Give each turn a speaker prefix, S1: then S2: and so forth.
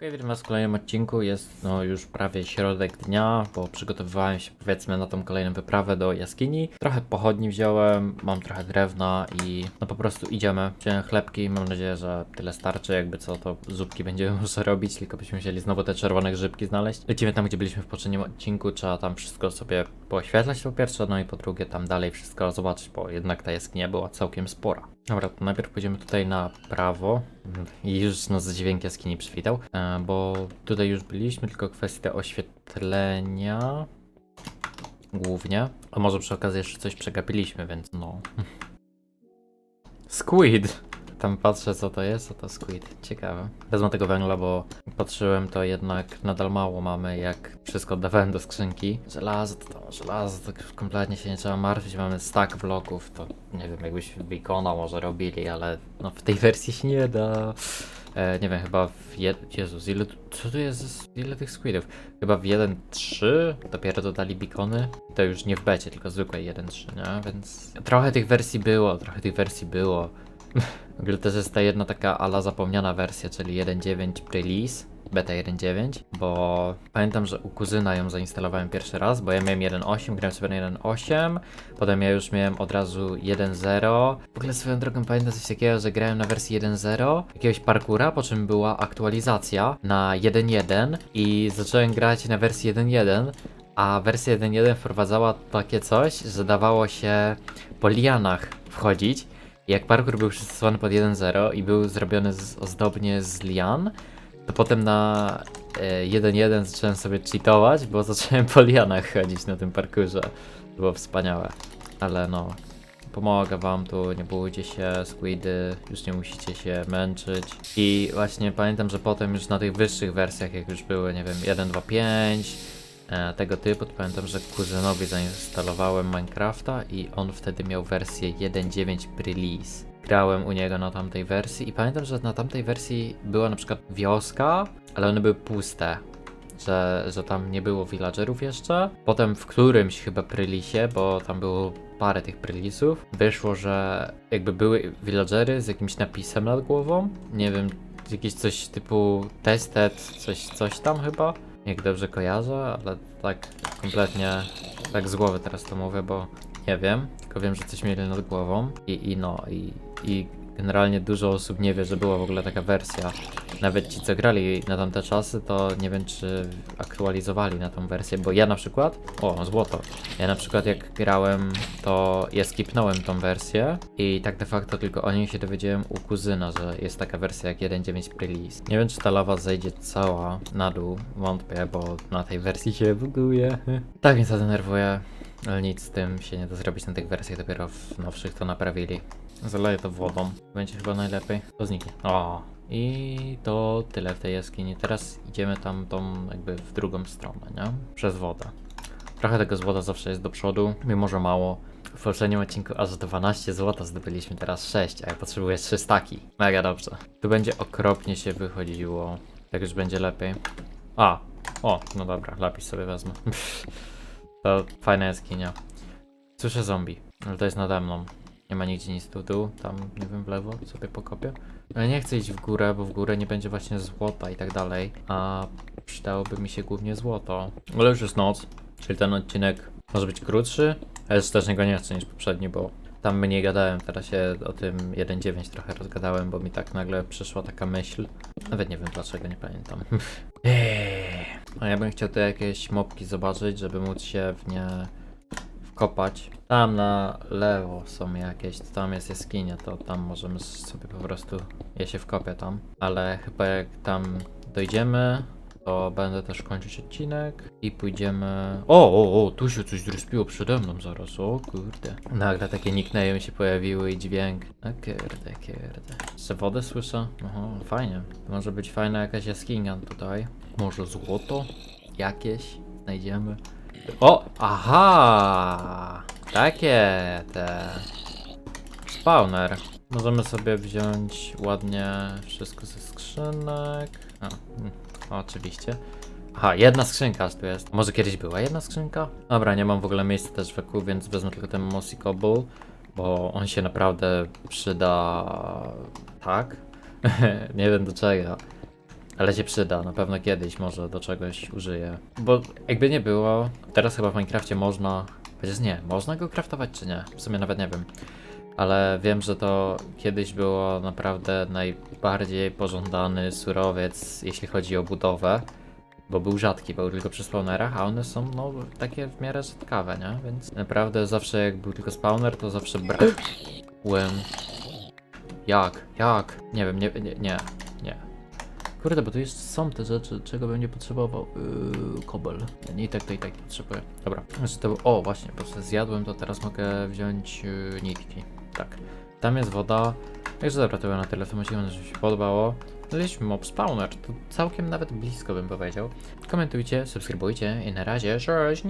S1: Okej, witam was w kolejnym odcinku. Jest no już prawie środek dnia, bo przygotowywałem się powiedzmy na tą kolejną wyprawę do jaskini. Trochę pochodni wziąłem, mam trochę drewna i no po prostu idziemy. Wziąłem chlebki, mam nadzieję, że tyle starczy. Jakby co, to zupki będziemy muszę robić, tylko byśmy musieli znowu te czerwone grzybki znaleźć. Lecimy tam, gdzie byliśmy w poprzednim odcinku, trzeba tam wszystko sobie pooświetlać po pierwsze, no i po drugie tam dalej wszystko zobaczyć, bo jednak ta jaskinia była całkiem spora. Dobra, to najpierw pójdziemy tutaj na prawo i już nas dźwięk jaskini przywitał, e, bo tutaj już byliśmy, tylko kwestia oświetlenia głównie, a może przy okazji jeszcze coś przegapiliśmy, więc no. Squid! Tam patrzę co to jest, co to squid. Ciekawe. Wezmę tego węgla, bo patrzyłem to jednak nadal mało mamy, jak wszystko oddawałem do skrzynki. Żelazo to tam, żelazo to kompletnie się nie trzeba martwić, mamy stack bloków, to nie wiem, jakbyś Beacona może robili, ale no w tej wersji się nie da. E, nie wiem, chyba w je... Jezus, ile co tu jest, ile tych squidów? Chyba w 1.3 dopiero dodali beacony. To już nie w becie, tylko zwykłej 1.3, nie? Więc trochę tych wersji było, trochę tych wersji było. W też jest ta jedna taka ala zapomniana wersja, czyli 1.9 release, beta 1.9, bo pamiętam, że u kuzyna ją zainstalowałem pierwszy raz, bo ja miałem 1.8, grałem sobie na 1.8, potem ja już miałem od razu 1.0. W ogóle swoją drogą pamiętam coś takiego, że grałem na wersji 1.0 jakiegoś parkura, po czym była aktualizacja na 1.1 i zacząłem grać na wersji 1.1, a wersja 1.1 wprowadzała takie coś, że dawało się po lianach wchodzić jak parkour był przystosowany pod 1.0 i był zrobiony z, ozdobnie z lian, to potem na e, 1.1 zacząłem sobie cheatować, bo zacząłem po lianach chodzić na tym parkurze. To było wspaniałe. Ale no, pomogę wam tu, nie bójcie się, squidy, już nie musicie się męczyć. I właśnie pamiętam, że potem już na tych wyższych wersjach, jak już były, nie wiem, 1.2.5, e, tego typu, pamiętam, że kuzynowi zainstalowałem Minecrafta i on wtedy miał wersję 1.9 release. Grałem u niego na tamtej wersji i pamiętam, że na tamtej wersji była na przykład wioska, ale one były puste. Że, że tam nie było villagerów jeszcze. Potem w którymś chyba prylisie, bo tam było parę tych prylisów, wyszło, że jakby były villagery z jakimś napisem nad głową. Nie wiem, jakieś coś typu tested, coś, coś tam chyba jak dobrze kojarzę, ale tak kompletnie tak z głowy teraz to mówię, bo nie wiem, tylko wiem, że coś mieli nad głową i, i no, i, i generalnie dużo osób nie wie, że była w ogóle taka wersja. Nawet ci, co grali na tamte czasy, to nie wiem, czy aktualizowali na tą wersję, bo ja na przykład, o, złoto, ja na przykład jak grałem, to ja skipnąłem tą wersję i tak de facto tylko o niej się dowiedziałem u kuzyna, że jest taka wersja jak 1.9 release. Nie wiem, czy ta lawa zejdzie cała na dół, wątpię, bo na tej wersji się buguje. tak mnie to denerwuje, ale nic z tym się nie da zrobić na tych wersjach, dopiero w nowszych to naprawili. Zaleję to wodą, będzie chyba najlepiej. To zniknie. O. I to tyle w tej jaskini. Teraz idziemy tam tą jakby w drugą stronę, nie? Przez wodę. Trochę tego złota zawsze jest do przodu, mimo że mało. W poprzednim odcinku aż 12 złota zdobyliśmy, teraz 6, a ja potrzebuję 3 staki. Mega dobrze. Tu będzie okropnie się wychodziło. Tak już będzie lepiej. A, o, no dobra, lapis sobie wezmę. to fajna jaskinia. Słyszę zombie, ale to jest nade mną. Nie ma nigdzie nic tu, tu, tam, nie wiem, w lewo, sobie pokopię. Ale nie chcę iść w górę, bo w górę nie będzie właśnie złota i tak dalej. A przydałoby mi się głównie złoto. Ale już jest noc, czyli ten odcinek może być krótszy, ale też tego nie chcę niż poprzedni, bo tam mniej gadałem, teraz się o tym 1.9 trochę rozgadałem, bo mi tak nagle przyszła taka myśl. Nawet nie wiem dlaczego, nie pamiętam. Eee. A ja bym chciał tu jakieś mopki zobaczyć, żeby móc się w nie wkopać. Tam na lewo są jakieś, tam jest jaskinia, to tam możemy sobie po prostu, ja się wkopię tam. Ale chyba jak tam dojdziemy, to będę też kończyć odcinek i pójdziemy... O, o, o, tu się coś zrespiło przede mną zaraz, o kurde. Nagle takie nickname się pojawiły i dźwięk. A kurde, kurde. Jeszcze wodę słyszę? Aha, fajnie. Może być fajna jakaś jaskinia tutaj. Może złoto? Jakieś? Znajdziemy. O! Aha! Takie te. Spawner. Możemy sobie wziąć ładnie wszystko ze skrzynek. A, mm, oczywiście. Aha, jedna skrzynka aż tu jest. Może kiedyś była jedna skrzynka? Dobra, nie mam w ogóle miejsca też wokół, więc wezmę tylko ten Mossy Cobble, bo on się naprawdę przyda... tak? nie wiem do czego. Ale się przyda, na pewno kiedyś może do czegoś użyję. Bo jakby nie było, teraz chyba w Minecrafcie można, chociaż nie, można go craftować czy nie? W sumie nawet nie wiem. Ale wiem, że to kiedyś było naprawdę najbardziej pożądany surowiec, jeśli chodzi o budowę. Bo był rzadki, był tylko przy spawnerach, a one są no takie w miarę rzadkawe, nie? Więc naprawdę zawsze jak był tylko spawner, to zawsze brałem. Jak? Jak? Nie wiem, nie, nie, nie, nie. Kurde, bo tu jeszcze są te rzeczy, czego bym nie potrzebował. Yy, kobel. Nie i tak to i tak potrzebuję. Dobra. Znaczy to, o, właśnie, bo sobie zjadłem, to teraz mogę wziąć yy, nitki. Tak. Tam jest woda. Także dobra, to na tyle w tym odcinku, że się podobało. Znaleźliśmy mob spawner, to całkiem nawet blisko bym powiedział. Komentujcie, subskrybujcie i na razie, cześć.